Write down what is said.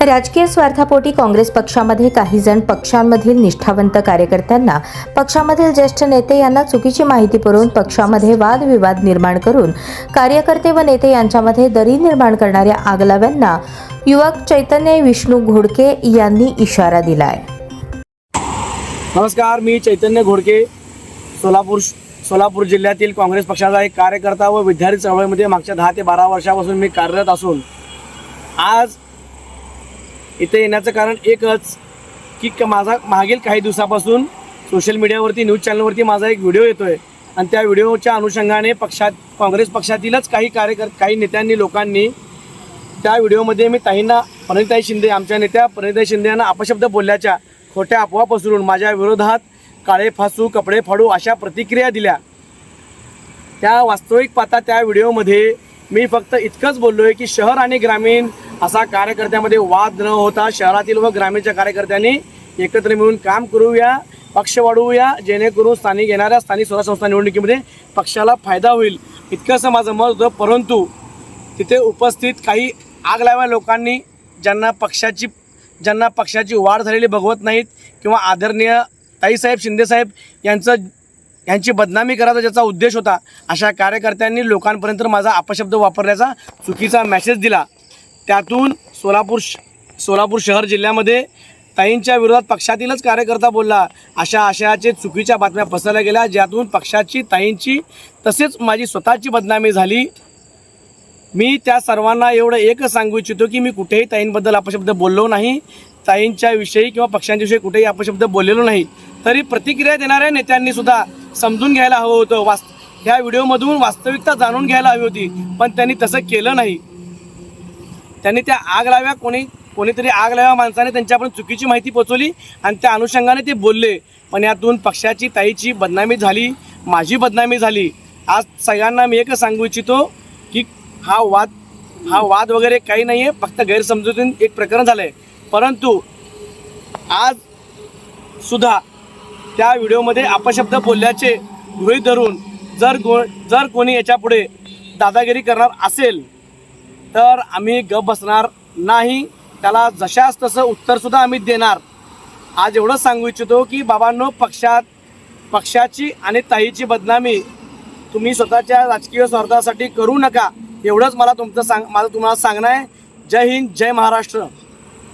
राजकीय स्वार्थापोटी काँग्रेस पक्षामध्ये काही जण पक्षांमधील निष्ठावंत कार्यकर्त्यांना पक्षामधील ज्येष्ठ नेते यांना चुकीची माहिती पुरवून पक्षामध्ये वादविवाद निर्माण करून कार्यकर्ते व नेते यांच्यामध्ये दरी निर्माण करणाऱ्या आगलाव्यांना युवक चैतन्य विष्णू घोडके यांनी इशारा दिलाय. नमस्कार मी चैतन्य घोडके. सोलापूर सोलापूर जिल्ह्यातील काँग्रेस पक्षाचा एक कार्यकर्ता व विद्यार्थी चळवळीमध्ये मागच्या दहा ते बारा वर्षापासून मी कार्यरत असून आज इथे येण्याचं कारण एकच की क- माझा मागील काही दिवसापासून सोशल मीडियावरती न्यूज चॅनलवरती माझा एक व्हिडिओ येतो आहे आणि त्या व्हिडिओच्या अनुषंगाने पक्षात काँग्रेस पक्षातीलच काही कार्यकर काही नेत्यांनी लोकांनी त्या व्हिडिओमध्ये मी ताईंना प्रणिताई शिंदे आमच्या नेत्या प्रणिताई शिंदे यांना अपशब्द बोलल्याच्या खोट्या अफवा पसरून माझ्या विरोधात काळे फासू कपडे फाडू अशा प्रतिक्रिया दिल्या. त्या वास्तविक पाहता त्या व्हिडिओमध्ये मी फक्त इतकंच बोललो आहे की शहर आणि ग्रामीण असा कार्यकर्त्यामध्ये वाद न होता शहरातील व ग्रामीणच्या कार्यकर्त्यांनी एकत्र मिळून काम करूया पक्ष वाढवूया जेणेकरून स्थानिक येणाऱ्या स्थानिक स्वराज्य संस्था निवडणुकीमध्ये पक्षाला फायदा होईल. इतकंसं माझं मत होतं परंतु तिथे उपस्थित काही आग लाव्या लोकांनी ज्यांना पक्षाची ज्यांना पक्षाची वाढ झालेली बघवत नाहीत किंवा आदरणीय ताईसाहेब शिंदेसाहेब यांचं यांची बदनामी करायचा ज्याचा उद्देश होता अशा कार्यकर्त्यांनी लोकांपर्यंत माझा अपशब्द वापरण्याचा चुकीचा मेसेज दिला. त्यातून सोलापूर श- सोलापूर शहर जिल्ह्यामध्ये ताईंच्या विरोधात पक्षातीलच कार्यकर्ता बोलला. अशा आशयाचे चुकीच्या बातम्या पसरल्या गेल्या ज्यातून पक्षाची ताईंची तसेच माझी स्वतःची बदनामी झाली. मी त्या सर्वांना एवढं एकच सांगू इच्छितो की मी कुठेही ताईंबद्दल अपशब्द बोललो नाही. ताईंच्या विषयी किंवा पक्षांच्या विषयी कुठेही अपशब्द बोललेलो नाही. तरी प्रतिक्रिया देणाऱ्या नेत्यांनी सुद्धा समजून घ्यायला हवं होतं. वास्त ह्या व्हिडिओमधून वास्तविकता जाणून घ्यायला हवी होती पण त्यांनी तसं केलं नाही. त्यांनी त्या आग लाव्या कोणी कोणीतरी आग लाव्या माणसाने त्यांच्यापर्यंत चुकीची माहिती पोचवली आणि त्या अनुषंगाने ते बोलले. पण यातून पक्षाची ताईची बदनामी झाली माझी बदनामी झाली. आज सगळ्यांना मी एकच सांगू इच्छितो की हा वाद हा वाद वगैरे काही नाही आहे फक्त गैरसमजुतीन एक प्रकरण झालं आहे परंतु आज सुद्धा त्या व्हिडिओमध्ये अपशब्द बोलल्याचे गृहीत धरून जर गो जर कोणी याच्यापुढे दादागिरी करणार असेल तर आम्ही गप बसणार नाही. त्याला जशास तसं उत्तरसुद्धा आम्ही देणार. आज एवढंच सांगू इच्छितो की बाबांनो पक्षात पक्षाची आणि ताईची बदनामी तुम्ही स्वतःच्या राजकीय स्वार्थासाठी करू नका. एवढंच मला तुमचं सांग माझं तुम्हाला सांगणं आहे. जय हिंद जय महाराष्ट्र.